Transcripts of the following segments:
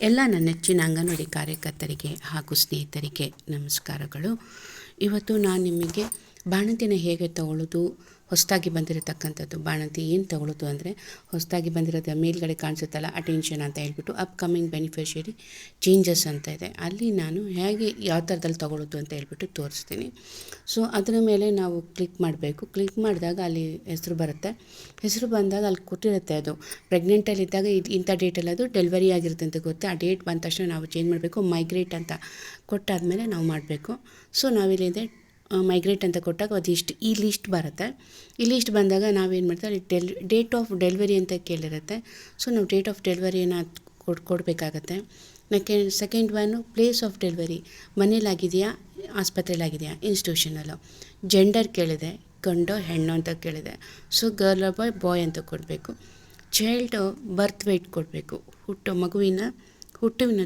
ಎಲ್ಲ ನನ್ನ ನೆಚ್ಚಿನ ಅಂಗನವಾಡಿ ಕಾರ್ಯಕರ್ತರಿಗೆ ಹಾಗೂ ಸ್ನೇಹಿತರಿಗೆ ನಮಸ್ಕಾರಗಳು. ಇವತ್ತು ನಾನು ನಿಮಗೆ ಬಾಣಂತಿನ ಹೇಗೆ ತಗೊಳ್ಳೋದು ಹೊಸದಾಗಿ ಬಂದಿರತಕ್ಕಂಥದ್ದು ಬಾಣಂತಿ ಏನು ತಗೊಳ್ಳೋದು ಅಂದರೆ ಹೊಸದಾಗಿ ಬಂದಿರೋದು ಮೇಲ್ಗಡೆ ಕಾಣಿಸುತ್ತಲ್ಲ ಅಟೆನ್ಷನ್ ಅಂತ ಹೇಳ್ಬಿಟ್ಟು ಅಪ್ಕಮಿಂಗ್ ಬೆನಿಫಿಷರಿ ಚೇಂಜಸ್ ಅಂತ ಇದೆ. ಅಲ್ಲಿ ನಾನು ಹೇಗೆ ಯಾವ ಥರದಲ್ಲಿ ತಗೊಳ್ಳೋದು ಅಂತ ಹೇಳ್ಬಿಟ್ಟು ತೋರಿಸ್ತೀನಿ. ಸೊ ಅದರ ಮೇಲೆ ನಾವು ಕ್ಲಿಕ್ ಮಾಡಬೇಕು. ಕ್ಲಿಕ್ ಮಾಡಿದಾಗ ಅಲ್ಲಿ ಹೆಸರು ಬರುತ್ತೆ. ಹೆಸರು ಬಂದಾಗ ಅಲ್ಲಿ ಕೊಟ್ಟಿರುತ್ತೆ ಅದು. ಪ್ರೆಗ್ನೆಂಟಲ್ಲಿದ್ದಾಗ ಇದು ಇಂಥ ಡೇಟಲ್ಲಿ ಅದು ಡೆಲಿವರಿ ಆಗಿರುತ್ತೆ ಅಂತ ಗೊತ್ತೆ. ಆ ಡೇಟ್ ಬಂದ ತಕ್ಷಣ ನಾವು ಚೇಂಜ್ ಮಾಡಬೇಕು. ಮೈಗ್ರೇಟ್ ಅಂತ ಕೊಟ್ಟಾದಮೇಲೆ ನಾವು ಮಾಡಬೇಕು. ಸೊ ನಾವಿಲ್ಲಿದೆ ಮೈಗ್ರೇಟ್ ಅಂತ ಕೊಟ್ಟಾಗ ಅದಿಷ್ಟು ಈ ಲಿಸ್ಟ್ ಬರುತ್ತೆ. ಈ ಲಿಸ್ಟ್ ಬಂದಾಗ ನಾವೇನು ಮಾಡ್ತಾ ಅಲ್ಲಿ ಡೆಲ್ ಡೇಟ್ ಆಫ್ ಡೆಲಿವರಿ ಅಂತ ಕೇಳಿರುತ್ತೆ. ಸೊ ನಾವು ಡೇಟ್ ಆಫ್ ಡೆಲಿವರಿಯನ್ನು ಕೊಡ್, ಕೊಡಬೇಕಾಗತ್ತೆ. ನೆಕೆ second one place of delivery ಮನೇಲಾಗಿದೆಯಾ, ಆಸ್ಪತ್ರೆಲಾಗಿದೆಯಾ ಇನ್ಸ್ಟಿಟ್ಯೂಷನಲ್ಲು ಜೆಂಡರ್ ಕೇಳಿದೆ, ಗಂಡು, ಹೆಣ್ಣು ಅಂತ ಕೇಳಿದೆ. ಸೊ ಗರ್ಲ್ ಬಾಯ್ ಬಾಯ್ ಅಂತ ಕೊಡಬೇಕು. ಚೈಲ್ಡ್ ಬರ್ತ್ ವೆಯ್ಟ್ ಕೊಡಬೇಕು. ಹುಟ್ಟು, ಮಗುವಿನ ಹುಟ್ಟುವಿನ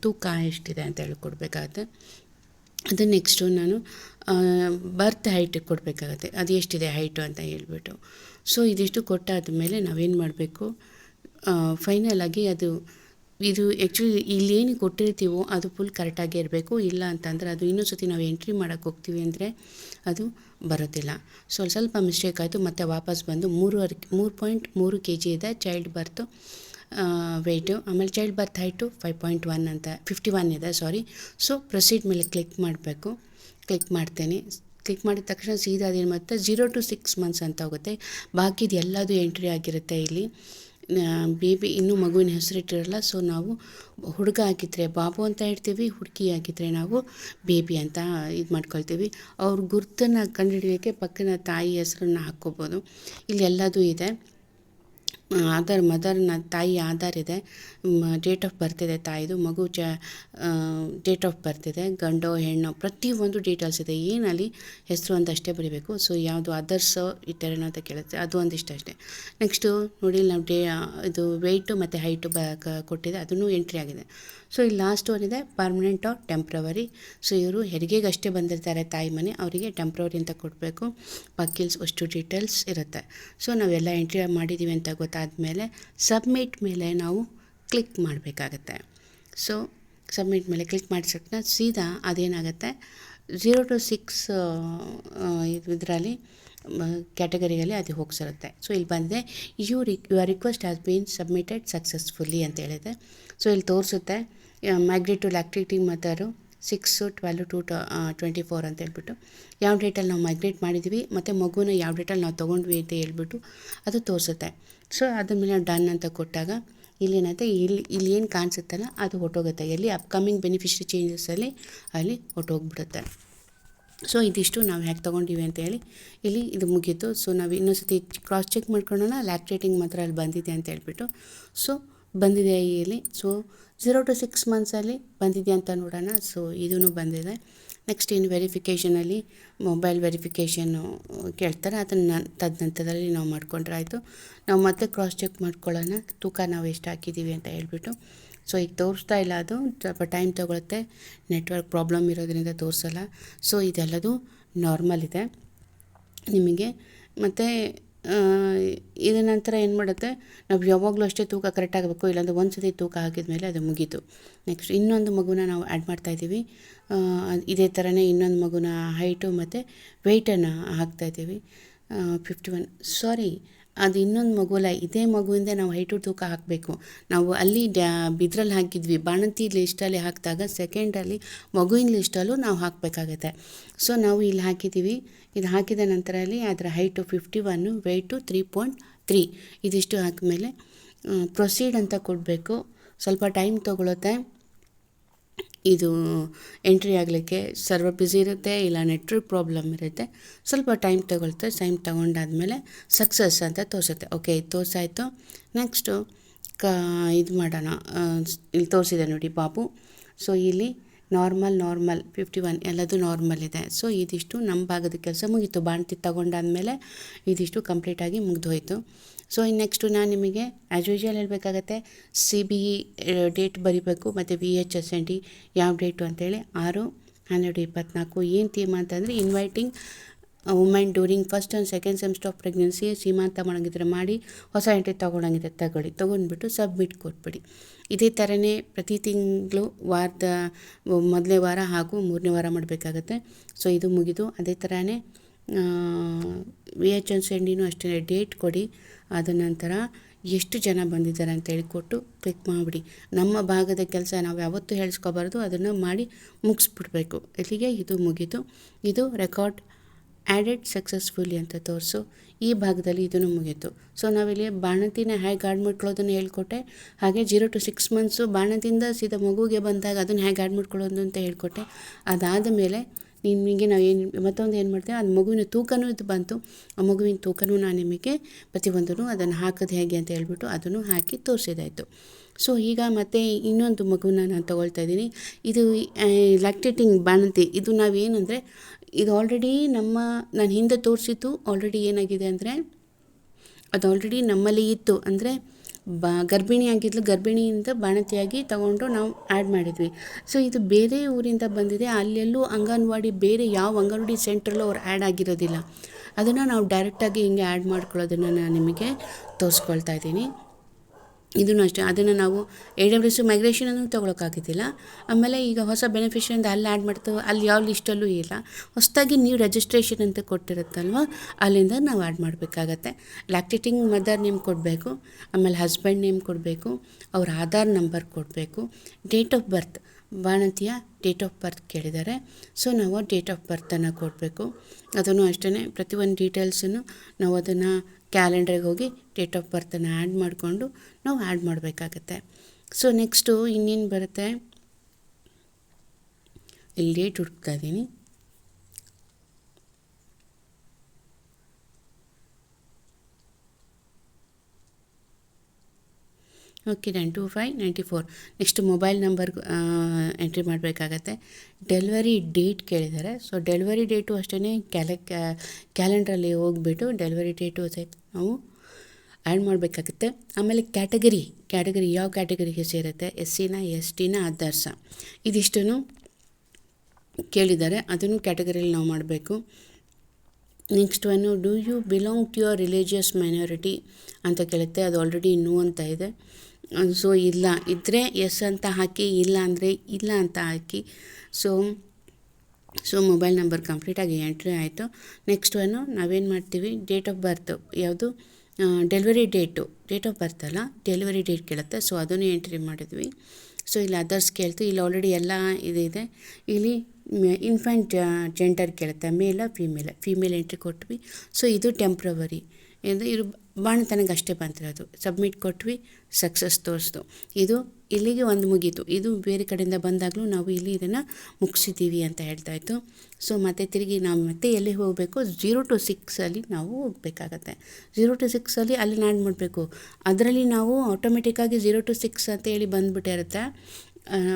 ತೂಕ ಎಷ್ಟಿದೆ ಅಂತ ಹೇಳಿ ಕೊಡಬೇಕಾಗತ್ತೆ. ಅದು ನೆಕ್ಸ್ಟು ನಾನು ಬರ್ತ್ ಹೈಟ್ ಕೊಡಬೇಕಾಗತ್ತೆ. ಅದು ಎಷ್ಟಿದೆ ಹೈಟು ಅಂತ ಹೇಳ್ಬಿಟ್ಟು. ಸೊ ಇದಿಷ್ಟು ಕೊಟ್ಟಾದ ಮೇಲೆ ನಾವೇನು ಮಾಡಬೇಕು? ಫೈನಲ್ ಆಗಿ ಅದು, ಇದು ಆ್ಯಕ್ಚುಲಿ ಇಲ್ಲೇನು ಕೊಟ್ಟಿರ್ತೀವೋ ಅದು ಫುಲ್ ಕರೆಕ್ಟಾಗಿ ಇರಬೇಕು. ಇಲ್ಲ ಅಂತಂದರೆ ಅದು ಇನ್ನೊಂದು ಸತಿ ನಾವು ಎಂಟ್ರಿ ಮಾಡೋಕ್ಕೆ ಹೋಗ್ತೀವಿ ಅಂದರೆ ಅದು ಬರೋದಿಲ್ಲ. ಸೊ ಸ್ವಲ್ಪ ಮಿಸ್ಟೇಕ್ ಆಯಿತು, ಮತ್ತು ವಾಪಸ್ ಬಂದು ಮೂರುವರೆ, ಮೂರು ಪಾಯಿಂಟ್ ಮೂರು ಕೆ ಜಿ ಇದೆ ಚೈಲ್ಡ್ ಬರ್ತು ವೆಯ್ಟು ಆಮೇಲೆ child birth height five point one ಅಂತ ಫಿಫ್ಟಿ ಒನ್ ಇದೆ ಸಾರಿ ಸೊ ಪ್ರೊಸೀಡ್ ಮೇಲೆ ಕ್ಲಿಕ್ ಮಾಡಬೇಕು. ಕ್ಲಿಕ್ ಮಾಡ್ತೇನೆ. ಕ್ಲಿಕ್ ಮಾಡಿದ ತಕ್ಷಣ ಸೀದಾ ಅದೇನು ಮತ್ತೆ ಜೀರೋ ಟು ಸಿಕ್ಸ್ ಮಂತ್ಸ್ ಅಂತ ಹೋಗುತ್ತೆ. ಬಾಕಿದು ಎಲ್ಲದು ಎಂಟ್ರಿ ಆಗಿರುತ್ತೆ ಇಲ್ಲಿ. ಬೇಬಿ ಇನ್ನೂ ಮಗುವಿನ ಹೆಸರಿಟ್ಟಿರಲ್ಲ ಸೊ ನಾವು ಹುಡುಗ ಹಾಕಿದರೆ ಬಾಬು ಅಂತ ಹೇಳ್ತೀವಿ, ಹುಡುಗಿ ಹಾಕಿದರೆ ನಾವು ಬೇಬಿ ಅಂತ ಇದು ಮಾಡ್ಕೊಳ್ತೀವಿ. ಅವ್ರ ಗುರ್ತನ್ನು ಕಂಡುಹಿಡಿಯೋಕ್ಕೆ ಪಕ್ಕನ ತಾಯಿ ಹೆಸರನ್ನ ಹಾಕ್ಕೋಬೋದು. ಇಲ್ಲಿ ಎಲ್ಲದೂ ಇದೆ. ಆಧಾರ್, ಮದರ್ನ ತಾಯಿ ಆಧಾರ್ ಇದೆ. ಡೇಟ್ ಆಫ್ ಬರ್ತ್ ಇದೆ ತಾಯಿದು. ಮಗು ಚ ಡೇಟ್ ಆಫ್ ಬರ್ತ್ ಇದೆ. ಗಂಡೋ, ಹೆಣ್ಣೋ, ಪ್ರತಿಯೊಂದು ಡೀಟೇಲ್ಸ್ ಇದೆ. ಏನಲ್ಲಿ ಹೆಸರು ಅಂತ ಅಷ್ಟೇ ಬರೀಬೇಕು. ಸೊ ಯಾವುದು ಅದರ್ಸ್ ಥರ ಅಂತ ಕೇಳುತ್ತೆ. ಅದು ಒಂದಿಷ್ಟು ಅಷ್ಟೇ. ನೆಕ್ಸ್ಟು ನೋಡಿ, ನಾವು ಡೇ ಇದು ವೆಯ್ಟು ಮತ್ತು ಹೈಟು ಬ ಕೊಟ್ಟಿದೆ. ಅದನ್ನು ಎಂಟ್ರಿ ಆಗಿದೆ. ಸೊ ಇಲ್ಲಿ last one permanent or temporary so ಇವರು ಹೆರಿಗೆಗೆ ಅಷ್ಟೇ ಬಂದಿರ್ತಾರೆ ತಾಯಿ ಮನೆ. ಅವರಿಗೆ ಟೆಂಪ್ರವರಿ ಅಂತ ಕೊಡಬೇಕು. ವಕೀಲ್ಸ್ ಅಷ್ಟು ಡೀಟೇಲ್ಸ್ ಇರುತ್ತೆ. ಸೊ ನಾವೆಲ್ಲ ಎಂಟ್ರಿ ಮಾಡಿದ್ದೀವಿ ಅಂತ ಗೊತ್ತಾದಮೇಲೆ ಸಬ್ಮಿಟ್ ಮೇಲೆ ನಾವು ಕ್ಲಿಕ್ ಮಾಡಬೇಕಾಗತ್ತೆ. ಸೊ ಸಬ್ಮಿಟ್ ಮೇಲೆ ಕ್ಲಿಕ್ ಮಾಡಿದ ಸೀದಾ ಅದೇನಾಗುತ್ತೆ? ಝೀರೋ ಟು ಸಿಕ್ಸ್ ಇದರಲ್ಲಿ ಕ್ಯಾಟಗರಿಯಲ್ಲಿ ಅದು ಹೋಗ್ಸಿರುತ್ತೆ. ಸೊ ಇಲ್ಲಿ ಬಂದಿದೆ ಯು ರಿ your request has been submitted successfully ಅಂತ ಹೇಳಿದೆ. ಸೊ ಇಲ್ಲಿ ತೋರಿಸುತ್ತೆ migrated to lactating mother six, twelve, to twenty four ಅಂತ ಹೇಳ್ಬಿಟ್ಟು ಯಾವ ಡೇಟಲ್ಲಿ ನಾವು ಮೈಗ್ರೇಟ್ ಮಾಡಿದ್ವಿ ಮತ್ತು ಮಗುನ ಯಾವ ಡೇಟಲ್ಲಿ ನಾವು ತೊಗೊಂಡ್ವಿ ಅಂತ ಹೇಳ್ಬಿಟ್ಟು ಅದು ತೋರಿಸುತ್ತೆ. ಸೊ, ಅದ್ರ ಮೇಲೆ ಡನ್ ಅಂತ ಕೊಟ್ಟಾಗ ಇಲ್ಲೇನಂತೆ ಇಲ್ಲಿ ಇಲ್ಲಿ ಏನು ಕಾಣಿಸುತ್ತಲ್ಲ ಅದು ಹೊಟ್ಟೋಗುತ್ತೆ ಎಲ್ಲಿ ಅಪ್ಕಮಿಂಗ್ ಬೆನಿಫಿಷರಿ ಚೇಂಜಸಲ್ಲಿ ಅಲ್ಲಿ ಹೊಟ್ಟೋಗ್ಬಿಡುತ್ತೆ ಸೊ, ಇದಿಷ್ಟು ನಾವು ಹೇಗೆ ತೊಗೊಂಡಿವಿ ಅಂತ ಹೇಳಿ ಇಲ್ಲಿ ಇದು ಮುಗೀತು. ಸೊ, ನಾವು ಇನ್ನೊಂದು ಸತಿ ಕ್ರಾಸ್ ಚೆಕ್ ಮಾಡ್ಕೊಳ್ಳೋಣ. ಲ್ಯಾಕ್ಟೇಟಿಂಗ್ ಮಾತ್ರ ಅಲ್ಲಿ ಬಂದಿದೆ ಅಂತ ಹೇಳ್ಬಿಟ್ಟು. ಸೊ, ಬಂದಿದೆ ಇಲ್ಲಿ. ಸೊ ಝೀರೋ ಟು ಸಿಕ್ಸ್ ಮಂತ್ಸಲ್ಲಿ ಬಂದಿದೆಯಾ ಅಂತ ನೋಡೋಣ. ಸೊ ಇದೂ ಬಂದಿದೆ. ನೆಕ್ಸ್ಟ್ ಇನ್ನು ವೆರಿಫಿಕೇಷನಲ್ಲಿ ಮೊಬೈಲ್ ವೆರಿಫಿಕೇಷನ್ನು ಕೇಳ್ತಾರೆ. ಅದನ್ನು ತದನಂತರದಲ್ಲಿ ನಾವು ಮಾಡ್ಕೊಂಡ್ರೆ ಆಯಿತು. ನಾವು ಮತ್ತೆ ಕ್ರಾಸ್ ಚೆಕ್ ಮಾಡ್ಕೊಳ್ಳೋಣ. ತೂಕ ನಾವು ಎಷ್ಟು ಹಾಕಿದ್ದೀವಿ ಅಂತ ಹೇಳ್ಬಿಟ್ಟು. ಸೊ ಈಗ ತೋರಿಸ್ತಾ ಇಲ್ಲ ಅದು. ಸ್ವಲ್ಪ ಟೈಮ್ ತೊಗೊಳುತ್ತೆ. ನೆಟ್ವರ್ಕ್ ಪ್ರಾಬ್ಲಮ್ ಇರೋದ್ರಿಂದ ತೋರಿಸಲ್ಲ. ಸೊ ಇದೆಲ್ಲದು ನಾರ್ಮಲ್ ಇದೆ. ನಿಮಗೆ ಮತ್ತು ಇದರ ನಂತರ ಏನು ಮಾಡುತ್ತೆ? ನಾವು ಯಾವಾಗಲೂ ಅಷ್ಟೇ ತೂಕ ಕರೆಕ್ಟ್ ಆಗಬೇಕು, ಇಲ್ಲಾಂದರೆ ಒಂದು ಸತಿ ತೂಕ ಹಾಕಿದ ಮೇಲೆ ಅದು ಮುಗೀತು. ನೆಕ್ಸ್ಟ್ ಇನ್ನೊಂದು ಮಗುನ ನಾವು ಆ್ಯಡ್ ಮಾಡ್ತಾಯಿದ್ದೀವಿ ಇದೇ ಥರನೇ ಇನ್ನೊಂದು ಮಗುನ ಹೈಟು ಮತ್ತು ವೆಯ್ಟನ್ನು ಹಾಕ್ತಾಯಿದ್ದೀವಿ ಫಿಫ್ಟಿ ಒನ್ ಸಾರಿ ಅದು ಇನ್ನೊಂದು ಮಗುವಲ್ಲ ಇದೇ ಮಗುವಿಂದ ನಾವು ಹೈಟು ತೂಕ ಹಾಕಬೇಕು. ನಾವು ಅಲ್ಲಿ ಡ್ಯಾ, ಬಿದ್ರಲ್ಲಿ ಹಾಕಿದ್ವಿ. ಬಾಣಂತಿ ಲಿಸ್ಟಲ್ಲಿ ಹಾಕಿದಾಗ ಸೆಕೆಂಡಲ್ಲಿ ಮಗುವಿನ ಲಿಸ್ಟಲ್ಲೂ ನಾವು ಹಾಕಬೇಕಾಗತ್ತೆ. ಸೊ ನಾವು ಇಲ್ಲಿ ಹಾಕಿದ್ದೀವಿ. ಇದು ಹಾಕಿದ ನಂತರ ಅಲ್ಲಿ ಅದರ height fifty one weight three point three ಇದಿಷ್ಟು ಹಾಕಿದ್ಮೇಲೆ ಪ್ರೊಸೀಡ್ ಅಂತ ಕೊಡಬೇಕು. ಸ್ವಲ್ಪ ಟೈಮ್ ತೊಗೊಳುತ್ತೆ. ಇದು ಎಂಟ್ರಿ ಆಗಲಿಕ್ಕೆ ಸರ್ವರ್ ಬ್ಯುಸಿ ಇರುತ್ತೆ, ಇಲ್ಲ ನೆಟ್ವರ್ಕ್ ಪ್ರಾಬ್ಲಮ್ ಇರುತ್ತೆ. ಸ್ವಲ್ಪ ಟೈಮ್ ತಗೊಳ್ತೆ ಟೈಮ್ ತೊಗೊಂಡಾದ್ಮೇಲೆ ಸಕ್ಸಸ್ ಅಂತ ತೋರಿಸುತ್ತೆ. ಓಕೆ ಇದು ತೋರಿಸಾಯಿತು. ನೆಕ್ಸ್ಟು ಕ, ಇದು ಮಾಡೋಣ. ಇಲ್ಲಿ ತೋರಿಸಿದೆ ನೋಡಿ ಬಾಬು. ಸೊ ಇಲ್ಲಿ ನಾರ್ಮಲ್ ನಾರ್ಮಲ್ ಫಿಫ್ಟಿ ಒನ್ ಎಲ್ಲದು ನಾರ್ಮಲ್ ಇದೆ. ಸೊ ಇದಿಷ್ಟು ನಮ್ಮ ಭಾಗದ ಕೆಲಸ ಮುಗೀತು. ಬಾಣ್ತಿ ತಗೊಂಡಾದ್ಮೇಲೆ ಇದಿಷ್ಟು ಕಂಪ್ಲೀಟಾಗಿ ಮುಗಿದೋಯ್ತು. ಸೊ ಇನ್ನು ನೆಕ್ಸ್ಟು ನಾನು ನಿಮಗೆ ಆ್ಯಸ್ ಯೂಶ್ವಲ್ ಹೇಳಬೇಕಾಗತ್ತೆ ಸಿ ಬಿ ಇ ಡೇಟ್ ಬರೀಬೇಕು, ಮತ್ತು V H S N D ಯಾವ ಡೇಟು ಅಂತೇಳಿ. ಆರು, ಹನ್ನೆರಡು ಇಪ್ಪತ್ತ್ನಾಲ್ಕು ಏನು ಥೀಮ್ ಅಂತಂದರೆ inviting women during first and second semester of pregnancy ಸೀಮಾಂತ ಮಾಡೋಂಗಿದ್ರೆ ಮಾಡಿ, ಹೊಸ ಎಂಟ್ರಿ ತೊಗೊಳಂಗಿದ್ರೆ ತಗೊಳ್ಳಿ. ತೊಗೊಂಡ್ಬಿಟ್ಟು ಸಬ್ಮಿಟ್ ಕೊಟ್ಬಿಡಿ. ಇದೇ ಥರನೇ ಪ್ರತಿ ತಿಂಗಳು ವಾರದ ಮೊದಲನೇ ವಾರ ಹಾಗೂ ಮೂರನೇ ವಾರ ಮಾಡಬೇಕಾಗತ್ತೆ. ಸೊ ಇದು ಮುಗಿದು ಅದೇ ಥರನೇ ವಿ ಎಚ್ ಎನ್ ಸೆಂಡಿನೂ ಅಷ್ಟೇ ಡೇಟ್ ಕೊಡಿ. ಅದ ನಂತರ ಎಷ್ಟು ಜನ ಬಂದಿದ್ದಾರೆ ಅಂತೇಳಿ ಕೊಟ್ಟು ಕ್ಲಿಕ್ ಮಾಡಿಬಿಡಿ. ನಮ್ಮ ಭಾಗದ ಕೆಲಸ ನಾವು ಯಾವತ್ತೂ ಹೇಳಿಸ್ಕೋಬಾರ್ದು, ಅದನ್ನು ಮಾಡಿ ಮುಗಿಸ್ಬಿಡ್ಬೇಕು. ಇಲ್ಲಿಗೆ ಇದು ಮುಗೀತು. ಇದು ರೆಕಾರ್ಡ್ ಆ್ಯಡೆಡ್ ಸಕ್ಸಸ್ಫುಲಿ ಅಂತ ತೋರಿಸು. ಈ ಭಾಗದಲ್ಲಿ ಇದನ್ನು ಮುಗೀತು. ಸೊ ನಾವಿಲ್ಲಿ ಬಾಣಂತಿನ ಹೇಗೆ ಆ್ಯಡ್ ಮಾಡ್ಕೊಳ್ಳೋದನ್ನು ಹೇಳ್ಕೊಟ್ಟೆ. ಹಾಗೆ ಜೀರೋ ಟು ಸಿಕ್ಸ್ ಮಂತ್ಸು ಬಾಣದಿಂದ ಸೀದಾ ಮಗುಗೆ ಬಂದಾಗ ಅದನ್ನು ಹೇಗೆ ಆ್ಯಡ್ ಮಾಡ್ಕೊಳ್ಳೋದು ಅಂತ ಹೇಳ್ಕೊಟ್ಟೆ. ಅದಾದ ಮೇಲೆ ನಿಮಗೆ ನಾವು ಏನು ಮತ್ತೊಂದು ಏನು ಮಾಡ್ತೇವೆ, ಅದು ಮಗುವಿನ ತೂಕನೂ ಇದು ಬಂತು. ಆ ಮಗುವಿನ ತೂಕನೂ ನಾನು ನಿಮಗೆ ಪ್ರತಿಯೊಂದನ್ನು ಅದನ್ನು ಹಾಕೋದು ಹೇಗೆ ಅಂತ ಹೇಳ್ಬಿಟ್ಟು ಅದನ್ನು ಹಾಕಿ ತೋರಿಸಿದಾಯಿತು. ಸೊ ಈಗ ಮತ್ತೆ ಇನ್ನೊಂದು ಮಗುವನ್ನ ನಾನು ತೊಗೊಳ್ತಾ ಇದ್ದೀನಿ. ಇದು ಲ್ಯಾಕ್ಟೇಟಿಂಗ್ ಬಾಣಂತಿ. ಇದು ನಾವೇನಂದರೆ, ಇದು ಆಲ್ರೆಡಿ ನಮ್ಮ, ನಾನು ಹಿಂದೆ ತೋರಿಸಿದ್ದು ಆಲ್ರೆಡಿ ಏನಾಗಿದೆ ಅಂದರೆ, ಅದು ಆಲ್ರೆಡಿ ನಮ್ಮಲ್ಲಿ ಇತ್ತು. ಅಂದರೆ ಬಾ, ಗರ್ಭಿಣಿ ಆಗಿದ್ಲು, ಗರ್ಭಿಣಿಯಿಂದ ಬಾಣಂತಿಯಾಗಿ ತಗೊಂಡು ನಾವು ಆ್ಯಡ್ ಮಾಡಿದ್ವಿ. ಸೊ ಇದು ಬೇರೆ ಊರಿಂದ ಬಂದಿದೆ. ಅಲ್ಲೆಲ್ಲೂ ಅಂಗನವಾಡಿ ಬೇರೆ ಯಾವ ಅಂಗನವಾಡಿ ಸೆಂಟ್ರಲ್ಲೂ ಅವ್ರು ಆ್ಯಡ್ ಆಗಿರೋದಿಲ್ಲ. ಅದನ್ನು ನಾವು ಡೈರೆಕ್ಟಾಗಿ ಹಿಂಗೆ ಆ್ಯಡ್ ಮಾಡ್ಕೊಳ್ಳೋದನ್ನು ನಾನು ನಿಮಗೆ ತೋರಿಸ್ಕೊಳ್ತಾ ಇದ್ದೀನಿ. ಇದನ್ನು ಅಷ್ಟೇ. ಅದನ್ನು ನಾವು ಎ ಡಬ್ಲ್ಯೂ ಸಿ ಮೈಗ್ರೇಷನನ್ನು ತೊಗೊಳಕ್ಕಾಗ್ತಿಲ್ಲ. ಆಮೇಲೆ ಈಗ ಹೊಸ ಬೆನಿಫಿಷರಿಂದ ಅಲ್ಲಿ ಆ್ಯಡ್ ಮಾಡ್ತೇವೆ. ಅಲ್ಲಿ ಯಾವ ಲಿಸ್ಟಲ್ಲೂ ಇಲ್ಲ. ಹೊಸದಾಗಿ ನೀವು ರಿಜಿಸ್ಟ್ರೇಷನ್ ಅಂತ ಕೊಟ್ಟಿರುತ್ತಲ್ವ? ಅಲ್ಲಿಂದ ನಾವು ಆ್ಯಡ್ ಮಾಡಬೇಕಾಗತ್ತೆ. ಲ್ಯಾಕ್ಟೇಟಿಂಗ್ ಮದರ್ ನೇಮ್ ಕೊಡಬೇಕು. ಆಮೇಲೆ ಹಸ್ಬೆಂಡ್ ನೇಮ್ ಕೊಡಬೇಕು. ಅವ್ರ ಆಧಾರ್ ನಂಬರ್ ಕೊಡಬೇಕು. ಡೇಟ್ ಆಫ್ ಬರ್ತ್ ಬಾಣಂತಿಯ ಡೇಟ್ ಆಫ್ ಬರ್ತ್ ಕೇಳಿದ್ದಾರೆ. ಸೊ ನಾವು ಡೇಟ್ ಆಫ್ ಬರ್ತನ್ನು ಕೊಡಬೇಕು. ಅದನ್ನು ಅಷ್ಟೇ ಪ್ರತಿಯೊಂದು ಡೀಟೇಲ್ಸನ್ನು ನಾವು ಅದನ್ನು ಕ್ಯಾಲೆಂಡ್ರಿಗೆ ಹೋಗಿ ಡೇಟ್ ಆಫ್ ಬರ್ತನ್ನು ಆ್ಯಡ್ ಮಾಡಿಕೊಂಡು ನಾವು ಆ್ಯಡ್ ಮಾಡಬೇಕಾಗತ್ತೆ. ಸೊ, ನೆಕ್ಸ್ಟು ಇನ್ನೇನು ಬರುತ್ತೆ? ಇಲ್ಲಿ ಡೇಟ್ ಹುಡುಕ್ತಾ ಇದ್ದೀನಿ. Okay nine two five ninety four next mobile number entry ಮಾಡಬೇಕಾಗತ್ತೆ. ಡೆಲಿವರಿ ಡೇಟ್ ಕೇಳಿದ್ದಾರೆ. ಸೊ ಡೆಲಿವರಿ ಡೇಟು ಅಷ್ಟೇ ಕ್ಯಾಲೆ ಕ್ಯಾಲೆಂಡ್ರಲ್ಲಿ ಹೋಗ್ಬಿಟ್ಟು ಡೆಲಿವರಿ ಡೇಟು ಸಹಿತ ನಾವು ಆ್ಯಡ್ ಮಾಡಬೇಕಾಗುತ್ತೆ. ಆಮೇಲೆ ಕ್ಯಾಟಗರಿ ಕ್ಯಾಟಗರಿ ಯಾವ ಕ್ಯಾಟಗರಿಗೆ ಸೇರುತ್ತೆ? ಎಸ್ ಸಿನ ಎಸ್ ಟಿನ ಅದರ್ಸ ಇದಿಷ್ಟನ್ನು ಕೇಳಿದ್ದಾರೆ. ಅದನ್ನು ಕ್ಯಾಟಗರಿಯಲ್ಲಿ ನಾವು ಮಾಡಬೇಕು. Next one do you belong to your religious minority ಅಂತ ಕೇಳುತ್ತೆ. ಅದು ಆಲ್ರೆಡಿ ನೋ ಅಂತ ಇದೆ. ಸೊ, ಇಲ್ಲ. ಇದ್ದರೆ ಎಸ್ ಅಂತ ಹಾಕಿ, ಇಲ್ಲ ಅಂದರೆ ಇಲ್ಲ ಅಂತ ಹಾಕಿ. ಸೊ ಸೊ ಮೊಬೈಲ್ ನಂಬರ್ ಕಂಪ್ಲೀಟಾಗಿ ಎಂಟ್ರಿ ಆಯಿತು. ನೆಕ್ಸ್ಟ್ ಒನ್ನು ನಾವೇನು ಮಾಡ್ತೀವಿ? ಡೇಟ್ ಆಫ್ ಬರ್ತ್ ಯಾವುದು? Delivery date date of birth ಅಲ್ಲ? ಡೆಲಿವರಿ ಡೇಟ್ ಕೇಳುತ್ತೆ. ಸೊ ಅದನ್ನು ಎಂಟ್ರಿ ಮಾಡಿದ್ವಿ. ಸೊ ಇಲ್ಲಿ ಅದರ್ಸ್ ಕೇಳ್ತು. ಇಲ್ಲಿ ಆಲ್ರೆಡಿ ಎಲ್ಲ ಇದಿದೆ ಇಲ್ಲಿ ಇನ್ಫ್ಯಾಂಟ್ ಜೆಂಡರ್ ಕೇಳುತ್ತೆ. ಮೇಲ ಫೀಮೇಲ ಫೀಮೇಲ್ ಎಂಟ್ರಿ ಕೊಟ್ವಿ. ಸೊ ಇದು ಟೆಂಪ್ರವರಿ ಇದು ಇದು ಬಾಣತನಕ್ಕೆ ಅಷ್ಟೇ ಬಂತಿರೋದು ಸಬ್ಮಿಟ್ ಕೊಟ್ವಿ, ಸಕ್ಸಸ್ ತೋರಿಸ್ತು ಇದು ಇಲ್ಲಿಗೆ ಒಂದು ಮುಗೀತು. ಇದು ಬೇರೆ ಕಡೆಯಿಂದ ಬಂದಾಗಲೂ ನಾವು ಇಲ್ಲಿ ಇದನ್ನು ಮುಗಿಸಿದ್ದೀವಿ ಅಂತ ಹೇಳ್ತಾ ಇತ್ತು. ಸೊ, ಮತ್ತೆ ತಿರುಗಿ ನಾವು ಮತ್ತೆ ಎಲ್ಲಿ ಹೋಗಬೇಕು? ಜೀರೋ ಟು ಸಿಕ್ಸಲ್ಲಿ ನಾವು ಹೋಗಬೇಕಾಗತ್ತೆ. ಜೀರೋ ಟು ಸಿಕ್ಸಲ್ಲಿ ಅಲ್ಲಿ ಆ್ಯಡ್ ಮಾಡಬೇಕು ಅದರಲ್ಲಿ ನಾವು ಆಟೋಮೆಟಿಕ್ಕಾಗಿ ಜೀರೋ ಟು ಸಿಕ್ಸ್ ಅಂತ ಹೇಳಿ ಬಂದುಬಿಟ್ಟಿರುತ್ತೆ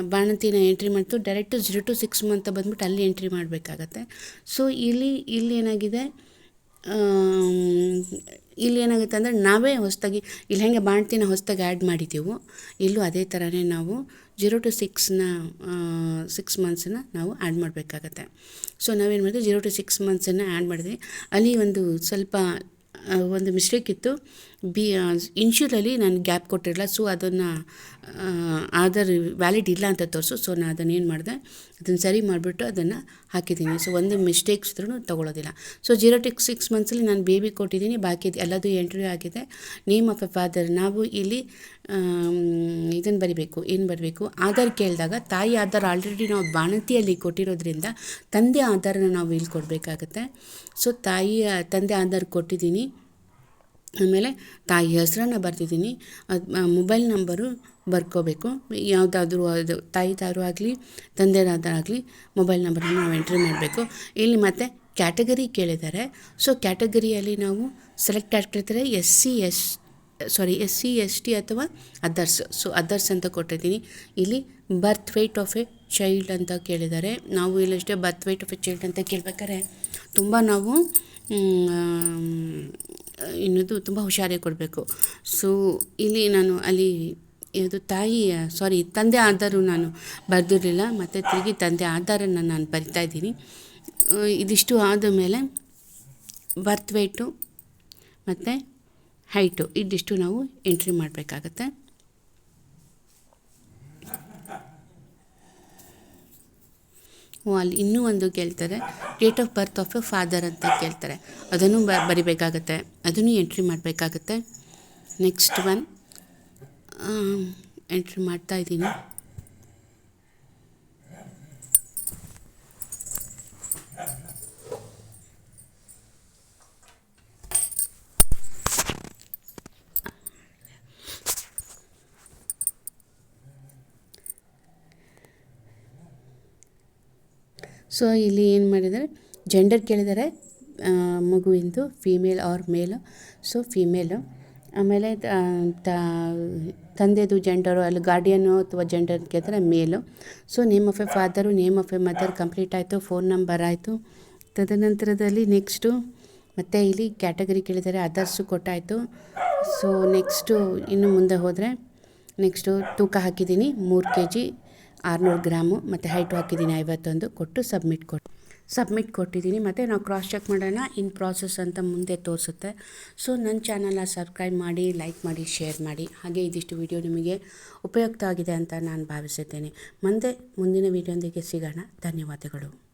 ಬಾಣಂತಿನ ಎಂಟ್ರಿ ಮಾಡ್ತು. ಡೈರೆಕ್ಟು ಜೀರೋ ಟು ಸಿಕ್ಸ್ ಅಂತ ಬಂದ್ಬಿಟ್ಟು ಅಲ್ಲಿ ಎಂಟ್ರಿ ಮಾಡಬೇಕಾಗತ್ತೆ. ಸೊ ಇಲ್ಲಿ ಇಲ್ಲಿ ಏನಾಗಿದೆ? ಇಲ್ಲಿ ಏನಾಗುತ್ತೆ ಅಂದರೆ ನಾವೇ ಹೊಸದಾಗಿ ಇಲ್ಲಿ ಹೆಂಗೆ ಬಾಣ್ತಿನ ಹೊಸದಾಗಿ ಆ್ಯಡ್ ಮಾಡಿದ್ದೀವೋ, ಇಲ್ಲೂ ಅದೇ ಥರನೇ ನಾವು ಜೀರೋ ಟು ಸಿಕ್ಸ್ನ ಸಿಕ್ಸ್ ಮಂತ್ಸನ್ನ ನಾವು ಆ್ಯಡ್ ಮಾಡಬೇಕಾಗತ್ತೆ. ಸೊ ನಾವೇನು ಮಾಡಿದ್ವಿ? ಜೀರೋ ಟು ಸಿಕ್ಸ್ ಮಂತ್ಸನ್ನು ಆ್ಯಡ್ ಮಾಡಿದ್ವಿ. ಅಲ್ಲಿ ಒಂದು ಸ್ವಲ್ಪ ಒಂದು ಮಿಸ್ಟೇಕ್ ಇತ್ತು. ಬಿ ಇನ್ಶೂರಲ್ಲಿ ನಾನು ಗ್ಯಾಪ್ ಕೊಟ್ಟಿರಲಿಲ್ಲ ಸೊ ಅದನ್ನು ಆಧಾರ್ ವ್ಯಾಲಿಡ್ ಇಲ್ಲ ಅಂತ ತೋರಿಸು ಸೊ ನಾನು ಅದನ್ನು ಏನು ಮಾಡಿದೆ, ಅದನ್ನು ಸರಿ ಮಾಡಿಬಿಟ್ಟು ಅದನ್ನು ಹಾಕಿದ್ದೀನಿ. ಸೊ ಒಂದು ಮಿಸ್ಟೇಕ್ಸ್ ಇದ್ರೂ ತೊಗೊಳೋದಿಲ್ಲ. ಸೊ ಜೀರೋ ಟಿಕ್ ಸಿಕ್ಸ್ ಮಂತ್ಸಲ್ಲಿ ನಾನು ಬೇಬಿ ಕೊಟ್ಟಿದ್ದೀನಿ, ಬಾಕಿ ಎಲ್ಲದೂ ಎಂಟ್ರಿ ಆಗಿದೆ. ನೇಮ್ ಆಫ್ ಎ ಫಾದರ್ ನಾವು ಇಲ್ಲಿ ಇದನ್ನು ಬರಿಬೇಕು, ಏನು ಬರಬೇಕು? ಆಧಾರ್ ಕೇಳಿದಾಗ ತಾಯಿ ಆಧಾರ್ ಆಲ್ರೆಡಿ ನಾವು ಬಾಣಂತಿಯಲ್ಲಿ ಕೊಟ್ಟಿರೋದ್ರಿಂದ ತಂದೆ ಆಧಾರನ ನಾವು ಇಲ್ಲಿ ಕೊಡಬೇಕಾಗತ್ತೆ. ಸೊ ತಾಯಿಯ ತಂದೆ ಆಧಾರ್ ಕೊಟ್ಟಿದ್ದೀನಿ ಆಮೇಲೆ ತಾಯಿ ಹೆಸರನ್ನು ಬರ್ತಿದ್ದೀನಿ ಅದು ಮೊಬೈಲ್ ನಂಬರು ಬರ್ಕೋಬೇಕು. ಯಾವುದಾದ್ರೂ ಅದು ತಾಯಿದಾರು ಆಗಲಿ ತಂದೆದಾರಾಗಲಿ ಮೊಬೈಲ್ ನಂಬರನ್ನು ನಾವು ಎಂಟ್ರಿ ಮಾಡಬೇಕು. ಇಲ್ಲಿ ಮತ್ತು ಕ್ಯಾಟಗರಿ ಕೇಳಿದ್ದಾರೆ. ಸೊ, ಕ್ಯಾಟಗರಿಯಲ್ಲಿ ನಾವು select ಆಗ್ತಿರ್ತಾರೆ S C, S, sorry, S C, S T ಅಥವಾ ಅದರ್ಸ್. ಸೊ, ಅದರ್ಸ್ ಅಂತ ಕೊಟ್ಟಿದ್ದೀನಿ. ಇಲ್ಲಿ birth weight of a child ಅಂತ ಕೇಳಿದ್ದಾರೆ. ನಾವು ಇಲ್ಲಷ್ಟೇ birth weight of a child ಅಂತ ಕೇಳ್ಬೇಕಾದ್ರೆ ತುಂಬ ನಾವು ಇನ್ನದು ತುಂಬ ಹುಷಾರೇ ಕೊಡಬೇಕು. ಸೊ ಇಲ್ಲಿ ನಾನು ಅಲ್ಲಿ ಇದು ತಾಯಿ ಸಾರಿ ತಂದೆ ಆಧಾರು ನಾನು ಬರೆದಿರಲಿಲ್ಲ, ಮತ್ತು ತಿರುಗಿ ತಂದೆ ಆಧಾರನ್ನು ನಾನು ಬರಿತಾ ಇದ್ದೀನಿ. ಇದಿಷ್ಟು ಆದ ಮೇಲೆ ಬರ್ತ್ ವೇಟು ಮತ್ತು ಹೈಟು ಇದಿಷ್ಟು ನಾವು ಎಂಟ್ರಿ ಮಾಡಬೇಕಾಗತ್ತೆ. ಅಲ್ಲಿ ಇನ್ನೂ ಒಂದು ಕೇಳ್ತಾರೆ date of birth of father ಅಂತ ಕೇಳ್ತಾರೆ. ಅದನ್ನು ಬ ಬರಿಬೇಕಾಗತ್ತೆ, ಅದನ್ನು ಎಂಟ್ರಿ ಮಾಡಬೇಕಾಗತ್ತೆ. ನೆಕ್ಸ್ಟ್ ಒನ್ ಎಂಟ್ರಿ ಮಾಡ್ತಾ ಇದ್ದೀನಿ. ಸೊ ಇಲ್ಲಿ ಏನು ಮಾಡಿದರೆ ಜೆಂಡರ್ ಕೇಳಿದರೆ ಮಗುವಿಂದು female or male so female ಆಮೇಲೆ ತಂದೆದು ಜೆಂಡರು ಅಲ್ಲಿ ಗಾರ್ಡಿಯನು ಅಥವಾ ಜೆಂಡರ್ ಕೇಳಿದ್ರೆ male so name of a father name of a mother complete ಆಯಿತು ಫೋನ್ ನಂಬರ್ ಆಯಿತು. ತದನಂತರದಲ್ಲಿ ನೆಕ್ಸ್ಟು ಮತ್ತು ಇಲ್ಲಿ ಕ್ಯಾಟಗರಿ ಕೇಳಿದರೆ ಅದರ್ಸು ಕೊಟ್ಟಾಯಿತು. ಸೊ ನೆಕ್ಸ್ಟು ಇನ್ನು ಮುಂದೆ ಹೋದರೆ ನೆಕ್ಸ್ಟು ತೂಕ ಹಾಕಿದ್ದೀನಿ, ಮೂರು ಕೆ ಜಿ ಆರುನೂರು ಗ್ರಾಮು ಮತ್ತು ಹೈಟು ಹಾಕಿದ್ದೀನಿ ಐವತ್ತೊಂದು, ಕೊಟ್ಟು ಸಬ್ಮಿಟ್ ಕೊಟ್ಟು ಸಬ್ಮಿಟ್ ಕೊಟ್ಟಿದ್ದೀನಿ. ಮತ್ತು ನಾವು ಕ್ರಾಸ್ ಚೆಕ್ ಮಾಡೋಣ ಇನ್ ಪ್ರಾಸೆಸ್ ಅಂತ ಮುಂದೆ ತೋರಿಸುತ್ತೆ. ಸೊ ನನ್ನ ಚಾನಲ್ನ ಸಬ್ಸ್ಕ್ರೈಬ್ ಮಾಡಿ ಲೈಕ್ ಮಾಡಿ ಶೇರ್ ಮಾಡಿ. ಹಾಗೆ ಇದಿಷ್ಟು ವಿಡಿಯೋ ನಿಮಗೆ ಉಪಯುಕ್ತ ಆಗಿದೆ ಅಂತ ನಾನು ಭಾವಿಸುತ್ತೇನೆ. ಮುಂದೆ, ಮುಂದಿನ ವಿಡಿಯೋದೊಂದಿಗೆ ಸಿಗೋಣ. ಧನ್ಯವಾದಗಳು.